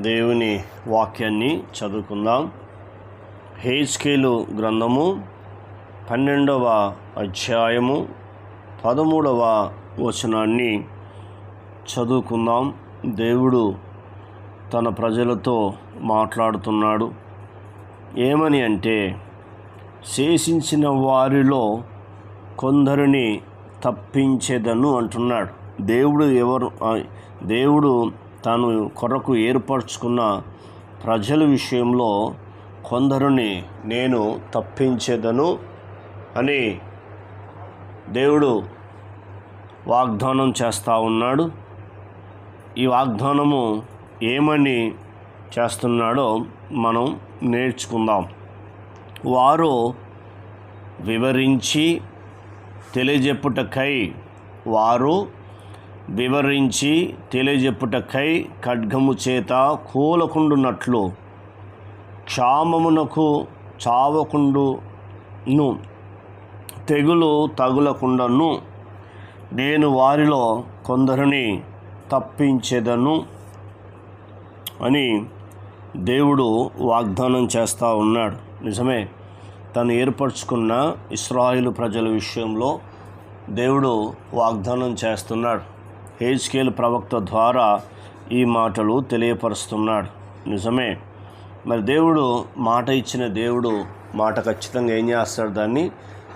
దేవుని వాక్యాన్ని చదువుకుందాం. హేజ్కేలు గ్రంథము పన్నెండవ అధ్యాయము పదమూడవ వచనాన్ని చదువుకుందాం. దేవుడు తన ప్రజలతో మాట్లాడుతున్నాడు. ఏమని అంటే శేషించిన వారిలో కొందరిని తప్పించేదను అంటున్నాడు. దేవుడు ఎవరు? దేవుడు తాను కొరకు ఏర్పరచుకున్న ప్రజల విషయంలో కొందరిని నేను తప్పించేదను అని దేవుడు వాగ్దానం చేస్తూ ఉన్నాడు. ఈ వాగ్దానము ఏమని చేస్తున్నాడో మనం నేర్చుకుందాం. వారు వివరించి తెలియజెప్పుటకై వారు వివరించి తెలియజెప్పుటకై ఖడ్గము చేత కూలకుండునట్లు క్షామమునకు చావకుండును తెగులు తగులకుండను. నేను వారిలో కొందరిని తప్పించేదను అని దేవుడు వాగ్దానం చేస్తూ ఉన్నాడు. నిజమే తను ఏర్పరచుకున్న ఇస్రాయిలు ప్రజల విషయంలో దేవుడు వాగ్దానం చేస్తున్నాడు. హేజ్కేల్ ప్రవక్త ద్వారా ఈ మాటలు తెలియపరుస్తున్నాడు. నిజమే. మరి దేవుడు మాట ఇచ్చిన దేవుడు మాట ఖచ్చితంగా ఏం చేస్తాడు? దాన్ని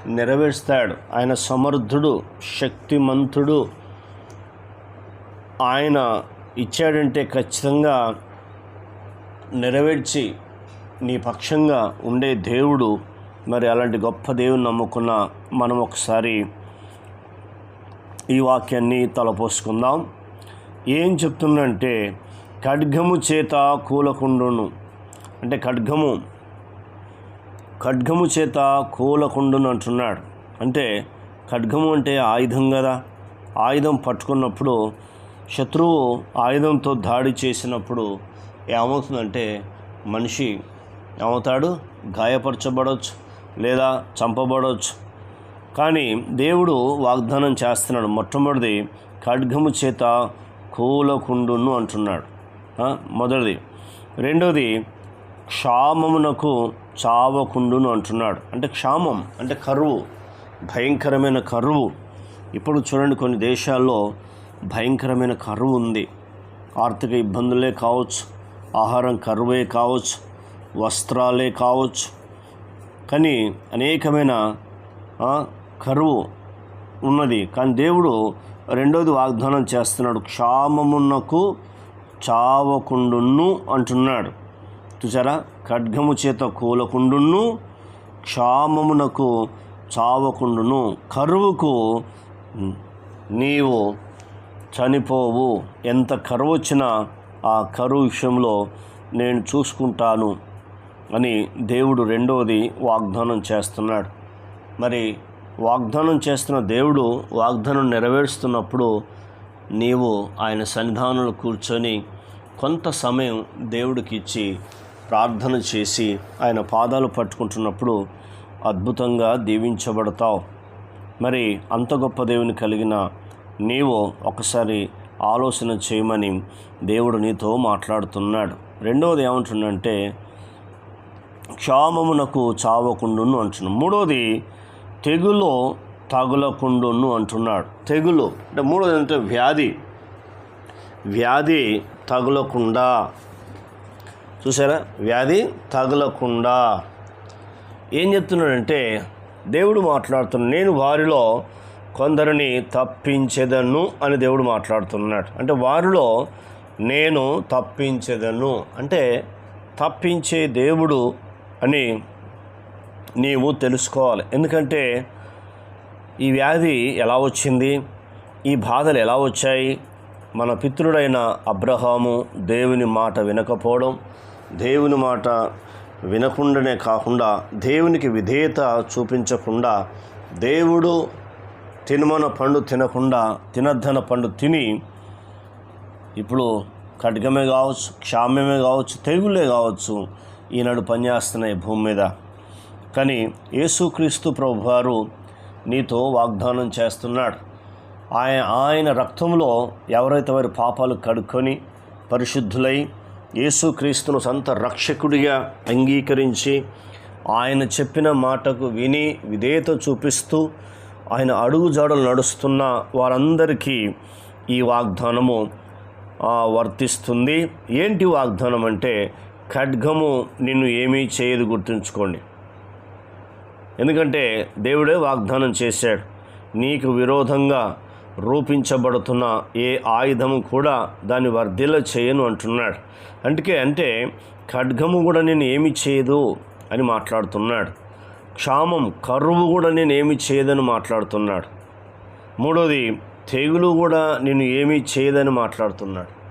నెరవేరుస్తాడు. ఆయన సమర్థుడు శక్తిమంతుడు. ఆయన ఇచ్చాడంటే ఖచ్చితంగా నెరవేర్చి నీ పక్షంగా ఉండే దేవుడు. మరి అలాంటి గొప్ప దేవుని నమ్ముకున్న మనం ఒకసారి ఈ వాక్యాన్ని తలపోసుకుందాం. ఏం చెప్తుందంటే ఖడ్గము చేత కూలకుండును. అంటే ఖడ్గము ఖడ్గము చేత కూలకుండును అంటున్నాడు. అంటే ఖడ్గము అంటే ఆయుధం కదా. ఆయుధం పట్టుకున్నప్పుడు శత్రువు ఆయుధంతో దాడి చేసినప్పుడు ఏమవుతుందంటే మనిషి ఏమవుతాడు? గాయపరచబడవచ్చు లేదా చంపబడవచ్చు కానీ దేవుడు వాగ్దానం చేస్తున్నాడు. మొట్టమొదటిది ఖడ్గము చేత కూలకుండును అంటున్నాడు. మొదటిది. రెండవది క్షామమునకు చావకుండును అంటున్నాడు. అంటే క్షామం అంటే కరువు భయంకరమైన కరువు. ఇప్పుడు చూడండి కొన్ని దేశాల్లో భయంకరమైన కరువు ఉంది. ఆర్థిక ఇబ్బందులే కావచ్చు ఆహారం కరువే కావచ్చు వస్త్రాలే కావచ్చు. కానీ అనేకమైన కరువు ఉన్నది. కానీ దేవుడు రెండోది వాగ్దానం చేస్తున్నాడు. క్షామమునకు చావకుండును అంటున్నాడు. చూసారా ఖడ్గము చేత కూలకుండును క్షామమునకు చావకుండును. కరువుకు నీవు చనిపోవు. ఎంత కరువు వచ్చినా ఆ కరువు విషయంలో నేను చూసుకుంటాను అని దేవుడు రెండవది వాగ్దానం చేస్తున్నాడు. మరి వాగ్దానం చేస్తున్న దేవుడు వాగ్దానం నెరవేరుస్తున్నప్పుడు నీవు ఆయన సన్నిధానంలో కూర్చొని కొంత సమయం దేవుడికి ఇచ్చి ప్రార్థన చేసి ఆయన పాదాలు పట్టుకుంటున్నప్పుడు అద్భుతంగా దీవించబడతావు. మరి అంత గొప్ప దేవుని కలిగిన నీవు ఒకసారి ఆలోచన చేయమని దేవుడు నీతో మాట్లాడుతున్నాడు. రెండవది ఏమంటుండంటే క్షామమునకు చావకుండును అంటున్నాడు. మూడోది తెగులు తగులకుండును అంటున్నాడు. తెగులు అంటే మూడోది అంటే వ్యాధి. వ్యాధి తగులకుండా. చూసారా వ్యాధి తగులకుండా. ఏం చెప్తున్నాడంటే దేవుడు మాట్లాడుతున్నాడు నేను వారిలో కొందరిని తప్పించేదను అని దేవుడు మాట్లాడుతున్నాడు. అంటే వారిలో నేను తప్పించేదను. అంటే తప్పించే దేవుడు అని నీవు తెలుసుకోవాలి. ఎందుకంటే ఈ వ్యాధి ఎలా వచ్చింది? ఈ బాధలు ఎలా వచ్చాయి? మన పితృడైన అబ్రహాము దేవుని మాట వినకపోవడం దేవుని మాట వినకుండానే కాకుండా దేవునికి విధేయత చూపించకుండా దేవుడు తినమన పండు తినకుండా తినద్దన పండు తిని ఇప్పుడు ఖడ్గమే కావచ్చు క్షామ్యమే కావచ్చు తెగులే కావచ్చు ఈనాడు పనిచేస్తున్నాయి భూమి మీద. కానీ యేసుక్రీస్తు ప్రభు వారు నీతో వాగ్దానం చేస్తున్నాడు. ఆయన ఆయన రక్తంలో ఎవరైతే వారి పాపాలు కడుక్కొని పరిశుద్ధులై యేసుక్రీస్తును సొంత రక్షకుడిగా అంగీకరించి ఆయన చెప్పిన మాటకు విని విధేయత చూపిస్తూ ఆయన అడుగు జాడలు నడుస్తున్న వారందరికీ ఈ వాగ్దానము వర్తిస్తుంది. ఏంటి వాగ్దానం అంటే ఖడ్గము నిన్ను ఏమీ చేయదు గుర్తుంచుకోండి. ఎందుకంటే దేవుడే వాగ్దానం చేశాడు. నీకు విరోధంగా రూపించబడుతున్న ఏ ఆయుధము కూడా దాన్ని వర్ధిల్ల చేయను అంటున్నాడు. అందుకే అంటే ఖడ్గము కూడా నేను ఏమి చేయదు అని మాట్లాడుతున్నాడు. క్షామం కరువు కూడా నేను ఏమి చేయదని మాట్లాడుతున్నాడు. మూడోది తెగులు కూడా నేను ఏమీ చేయదని మాట్లాడుతున్నాడు.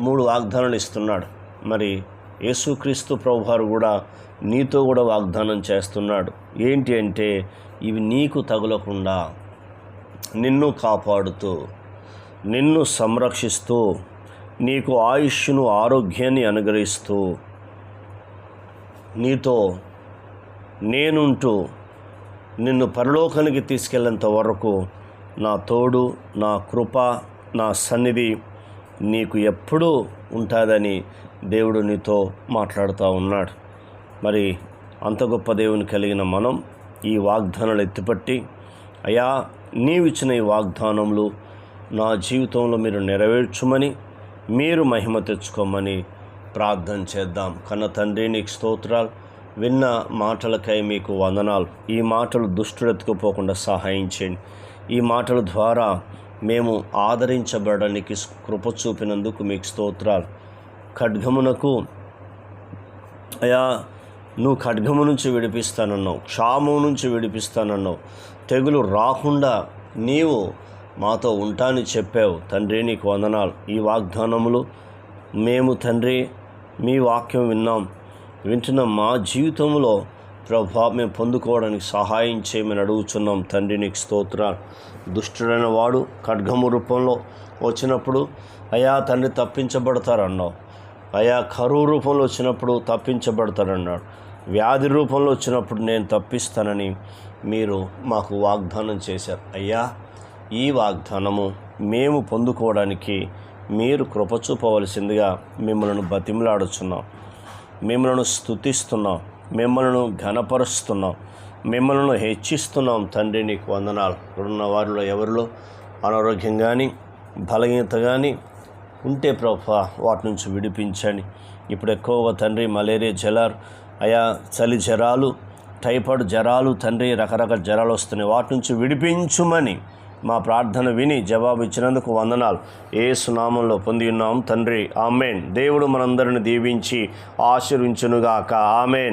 మూడు వాగ్దానాలు ఇస్తున్నాడు. మరి యేసుక్రీస్తు ప్రభువారు కూడా నీతో కూడా వాగ్దానం చేస్తున్నాడు. ఏంటి అంటే ఇవి నీకు తగులకుండా నిన్ను కాపాడుతూ నిన్ను సంరక్షిస్తూ నీకు ఆయుష్ను ఆరోగ్యాన్ని అనుగ్రహిస్తూ నీతో నేనుంటూ నిన్ను పరలోకానికి తీసుకెళ్ళేంత వరకు నా తోడు నా కృప నా సన్నిధి నీకు ఎప్పుడూ ఉంటుందని దేవుడు నీతో మాట్లాడుతూ ఉన్నాడు. మరి అంత గొప్ప దేవుని కలిగిన మనం ఈ వాగ్దానాలు ఎత్తిపట్టి అయా నీవిచ్చిన ఈ వాగ్దానములు నా జీవితంలో మీరు నెరవేర్చుమని మీరు మహిమ తెచ్చుకోమని ప్రార్థన చేద్దాం. కన్న తండ్రి నీకు స్తోత్రాలు. విన్న మాటలకై మీకు వందనాలు. ఈ మాటలు దుష్టుడెత్తుకుపోకుండా సహాయం చేయండి. ఈ మాటల ద్వారా మేము ఆదరించబడడానికి కృప చూపినందుకు మీకు స్తోత్రాలు. ఖడ్గమునకు అయా నువ్వు ఖడ్గము నుంచి విడిపిస్తానన్నావు క్షామం నుంచి విడిపిస్తానన్నావు. తెగులు రాకుండా నీవు మాతో ఉంటాని చెప్పావు. తండ్రి నీకు వందనాలు. ఈ వాగ్దానములు మేము తండ్రి మీ వాక్యం విన్నాం. వింటున్న మా జీవితంలో ప్రభా మేము పొందుకోవడానికి సహాయం చేయమని అడుగుచున్నాం. తండ్రి నీకు స్తోత్ర దుష్టుడైన వాడు ఖడ్గము రూపంలో వచ్చినప్పుడు అయా తండ్రి తప్పించబడతారన్నావు. అయా కరువు రూపంలో వచ్చినప్పుడు తప్పించబడతారన్నాడు. వ్యాధి రూపంలో వచ్చినప్పుడు నేను తప్పిస్తానని మీరు మాకు వాగ్దానం చేశారు. అయ్యా ఈ వాగ్దానము మేము పొందుకోవడానికి మీరు కృప చూపవలసిందిగా మిమ్మల్ని బతిమలాడుచున్నాం. మిమ్మల్ని స్తుతిస్తున్నాం. మిమ్మల్ని ఘనపరుస్తున్నాం. మిమ్మల్ని హెచ్చిస్తున్నాం తండ్రి నీకు వందనాలు. ఇక్కడున్న వారిలో ఎవరిలో? అనారోగ్యం కానీ బలహీనత కానీ ఉంటే ప్రభా వాటి నుంచి విడిపించండి. ఇప్పుడు ఎక్కువగా తండ్రి మలేరియా జ్వరాలు అయా చలి జ్వరాలు టైఫాయిడ్ జ్వరాలు తండ్రి రకరకాల జ్వరాలు వస్తున్నాయి. వాటి నుంచి విడిపించుమని మా ప్రార్థన విని జవాబు ఇచ్చినందుకు వందనాలు. ఏ సునామంలో పొంది ఉన్నాం తండ్రి. ఆమెన్. దేవుడు మనందరిని దీవించి ఆశీర్వించునుగాక. ఆమెన్.